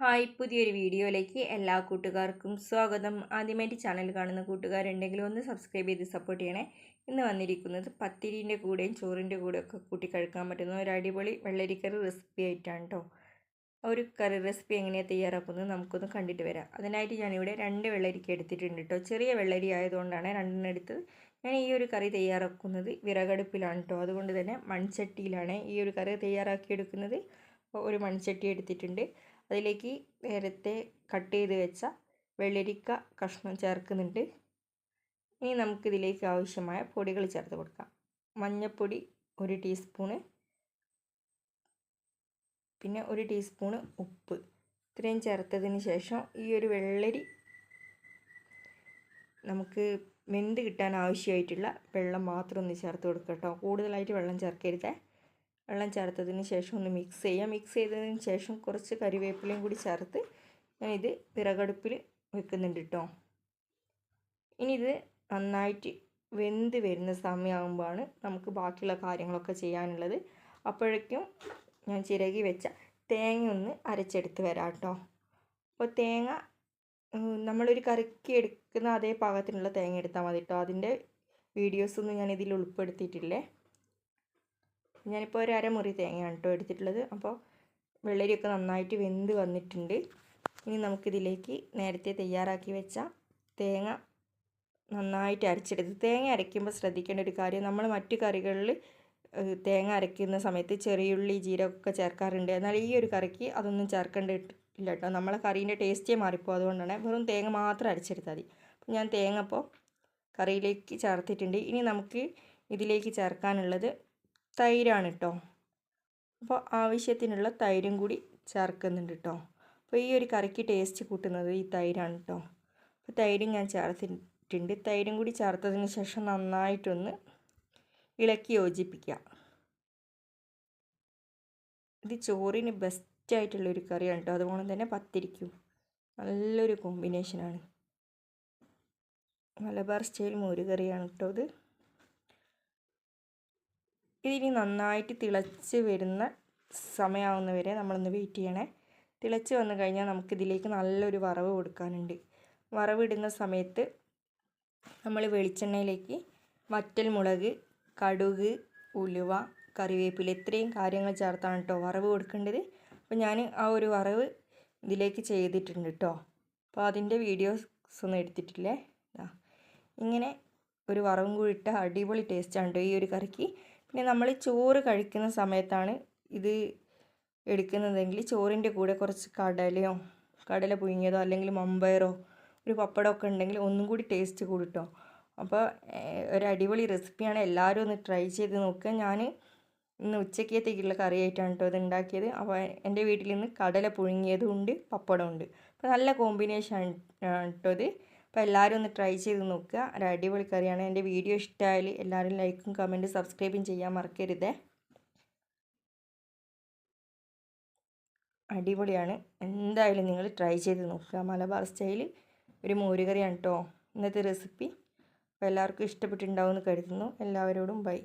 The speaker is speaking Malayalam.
ഹായ് പുതിയൊരു വീഡിയോയിലേക്ക് എല്ലാ കൂട്ടുകാർക്കും സ്വാഗതം. ആദ്യമായിട്ട് ചാനൽ കാണുന്ന കൂട്ടുകാരുണ്ടെങ്കിൽ ഒന്ന് സബ്സ്ക്രൈബ് ചെയ്ത് സപ്പോർട്ട് ചെയ്യണേ. ഇന്ന് വന്നിരിക്കുന്നത് പത്തിരിന്റെ കൂടെയും ചോറിന്റെ കൂടെയൊക്കെ കൂട്ടി കഴിക്കാൻ പറ്റുന്ന ഒരു അടിപൊളി വെള്ളരിക്കറി റെസിപ്പി ആയിട്ടാണ് കേട്ടോ ഒരു കറി റെസിപ്പി എങ്ങനെയാണ് തയ്യാറാക്കുന്നത് നമുക്കൊന്ന് കണ്ടിട്ട് വരാം. അതിനായിട്ട് ഞാനിവിടെ രണ്ട് വെള്ളരിക്ക എടുത്തിട്ടുണ്ട് കേട്ടോ ചെറിയ വെള്ളരി ആയതുകൊണ്ടാണ് രണ്ടെണ്ണം എടുത്തത് ഞാൻ ഈ ഒരു കറി തയ്യാറാക്കുന്നത് വിറകടുപ്പിലാണ് കേട്ടോ അതുകൊണ്ട് തന്നെ മൺചട്ടിയിലാണ് ഈ ഒരു കറി തയ്യാറാക്കിയെടുക്കുന്നത്. ഒരു മൺചട്ടി എടുത്തിട്ടുണ്ട്. അതിലേക്ക് നേരത്തെ കട്ട് ചെയ്ത് വെച്ച വെള്ളരിക്ക കഷ്ണം ചേർക്കുന്നുണ്ട്. ഇനി നമുക്കിതിലേക്ക് ആവശ്യമായ പൊടികൾ ചേർത്ത് കൊടുക്കാം. മഞ്ഞൾപ്പൊടി ഒരു ടീസ്പൂണ്. പിന്നെ ഒരു ടീസ്പൂണ് ഉപ്പ്. ഇത്രയും ചേർത്തതിന് ശേഷം ഈ ഒരു വെള്ളരി നമുക്ക് വെന്ത് കിട്ടാൻ ആവശ്യമായിട്ടുള്ള വെള്ളം മാത്രം ഒന്ന് ചേർത്ത് കൊടുക്കുക കേട്ടോ. കൂടുതലായിട്ട് വെള്ളം ചേർക്കരുതേ. വെള്ളം ചേർത്തതിന് ശേഷം ഒന്ന് മിക്സ് ചെയ്യാം. മിക്സ് ചെയ്തതിന് ശേഷം കുറച്ച് കറിവേപ്പിലയും കൂടി ചേർത്ത് ഞാനിത് വിറകടുപ്പിൽ വെക്കുന്നുണ്ട് കേട്ടോ ഇനി ഇത് നന്നായിട്ട് വെന്ത് വരുന്ന സമയമാകുമ്പോഴാണ് നമുക്ക് ബാക്കിയുള്ള കാര്യങ്ങളൊക്കെ ചെയ്യാനുള്ളത്. അപ്പോഴേക്കും ഞാൻ ചിരകി വെച്ച തേങ്ങ ഒന്ന് അരച്ചെടുത്ത് വരാം കേട്ടോ അപ്പോൾ തേങ്ങ നമ്മളൊരു കറിക്ക് എടുക്കുന്ന അതേ പാകത്തിനുള്ള തേങ്ങ എടുത്താൽ മതി കേട്ടോ അതിന്റെ വീഡിയോസൊന്നും ഞാൻ ഇതിൽ ഉൾപ്പെടുത്തിയിട്ടില്ലേ? ഞാനിപ്പോൾ ഒരു അരമുറി തേങ്ങയാണ് കേട്ടോ എടുത്തിട്ടുള്ളത്. അപ്പോൾ വെള്ളരിയൊക്കെ നന്നായിട്ട് വെന്ത് വന്നിട്ടുണ്ട്. ഇനി നമുക്കിതിലേക്ക് നേരത്തെ തയ്യാറാക്കി വെച്ച തേങ്ങ നന്നായിട്ട് അരച്ചെടുത്ത് തേങ്ങ അരയ്ക്കുമ്പോൾ ശ്രദ്ധിക്കേണ്ട ഒരു കാര്യം നമ്മൾ മറ്റു കറികളിൽ തേങ്ങ അരയ്ക്കുന്ന സമയത്ത് ചെറിയുള്ളി ജീരകമൊക്കെ ചേർക്കാറുണ്ട്. എന്നാൽ ഈ ഒരു കറിക്ക് അതൊന്നും ചേർക്കേണ്ടില്ല കേട്ടോ നമ്മളെ കറീന്റെ ടേസ്റ്റേ മാറിപ്പോൾ അതുകൊണ്ടാണ് വെറും തേങ്ങ മാത്രം അരച്ചെടുത്താൽ മതി. അപ്പം ഞാൻ തേങ്ങ അപ്പോൾ കറിയിലേക്ക് ചേർത്തിട്ടുണ്ട്. ഇനി നമുക്ക് ഇതിലേക്ക് ചേർക്കാനുള്ളത് തൈരാണ് കേട്ടോ അപ്പോൾ ആവശ്യത്തിനുള്ള തൈരും കൂടി ചേർക്കുന്നുണ്ട് കേട്ടോ അപ്പോൾ ഈ ഒരു കറിക്ക് ടേസ്റ്റ് കൂട്ടുന്നത് ഈ തൈരാണ് കേട്ടോ അപ്പോൾ തൈരും ഞാൻ ചേർത്തിട്ടുണ്ട്. തൈരും കൂടി ചേർത്തതിന് ശേഷം നന്നായിട്ടൊന്ന് ഇളക്കി യോജിപ്പിക്കുക ഇത് ചോറിന് ബെസ്റ്റായിട്ടുള്ളൊരു കറിയാണ് കേട്ടോ അതുപോലെ തന്നെ പത്തിരിക്കും. നല്ലൊരു കോമ്പിനേഷനാണ് മലബാർ സ്റ്റൈൽ മോര് കറിയാണ് കേട്ടോ ഇത്. ഇതിനി നന്നായിട്ട് തിളച്ച് വരുന്ന സമയമാവുന്ന വരെ നമ്മളൊന്ന് വെയിറ്റ് ചെയ്യണേ. തിളച്ച് വന്നു കഴിഞ്ഞാൽ നമുക്കിതിലേക്ക് നല്ലൊരു വറവ് കൊടുക്കാനുണ്ട്. വറവിടുന്ന സമയത്ത് നമ്മൾ വെളിച്ചെണ്ണയിലേക്ക് വറ്റൽ മുളക് കടുക് ഉലുവ കറിവേപ്പില ഇത്രയും കാര്യങ്ങൾ ചേർത്താണ് കേട്ടോ വറവ് കൊടുക്കേണ്ടത്. അപ്പോൾ ഞാൻ ആ ഒരു വറവ് ഇതിലേക്ക് ചെയ്തിട്ടുണ്ട് കേട്ടോ അപ്പോൾ അതിന്റെ വീഡിയോസ് ഒന്നും എടുത്തിട്ടില്ലേ? ഇങ്ങനെ ഒരു വറവും കൂടി ഇട്ട അടിപൊളി ടേസ്റ്റാണ് കേട്ടോ ഈ ഒരു കറിക്ക്. പിന്നെ നമ്മൾ ചോറ് കഴിക്കുന്ന സമയത്താണ് ഇത് എടുക്കുന്നതെങ്കിൽ ചോറിന്റെ കൂടെ കുറച്ച് കടലയോ കടല പുഴുങ്ങിയതോ അല്ലെങ്കിൽ മമ്പയറോ ഒരു പപ്പടമൊക്കെ ഉണ്ടെങ്കിൽ ഒന്നും കൂടി ടേസ്റ്റ് കൂടിട്ടോ. അപ്പോൾ ഒരു അടിപൊളി റെസിപ്പിയാണ് എല്ലാവരും ഒന്ന് ട്രൈ ചെയ്ത് നോക്കുക. ഞാൻ ഇന്ന് ഉച്ചക്കത്തേക്കുള്ള കറിയായിട്ടാണ് കേട്ടോ ഇത് ഉണ്ടാക്കിയത്. അപ്പോൾ എന്റെ വീട്ടിൽ നിന്ന് കടല പുഴുങ്ങിയതും ഉണ്ട് പപ്പടമുണ്ട് അപ്പോൾ നല്ല കോമ്പിനേഷൻ ആണ് കേട്ടോ ഇത്. അപ്പോൾ എല്ലാവരും ഒന്ന് ട്രൈ ചെയ്ത് നോക്കുക. ഒരു അടിപൊളി കറിയാണ്. എന്റെ വീഡിയോ ഇഷ്ടമായാൽ എല്ലാവരും ലൈക്കും കമന്റും സബ്സ്ക്രൈബും ചെയ്യാൻ മറക്കരുത്. അടിപൊളിയാണ്. എന്തായാലും നിങ്ങൾ ട്രൈ ചെയ്ത് നോക്കുക. മലബാർ സ്റ്റൈൽ ഒരു മോരുകറിയാണ് കേട്ടോ ഇന്നത്തെ റെസിപ്പി അപ്പോൾ എല്ലാവർക്കും ഇഷ്ടപ്പെട്ടിട്ടുണ്ടാവുമെന്ന് കരുതുന്നു. എല്ലാവരോടും ബൈ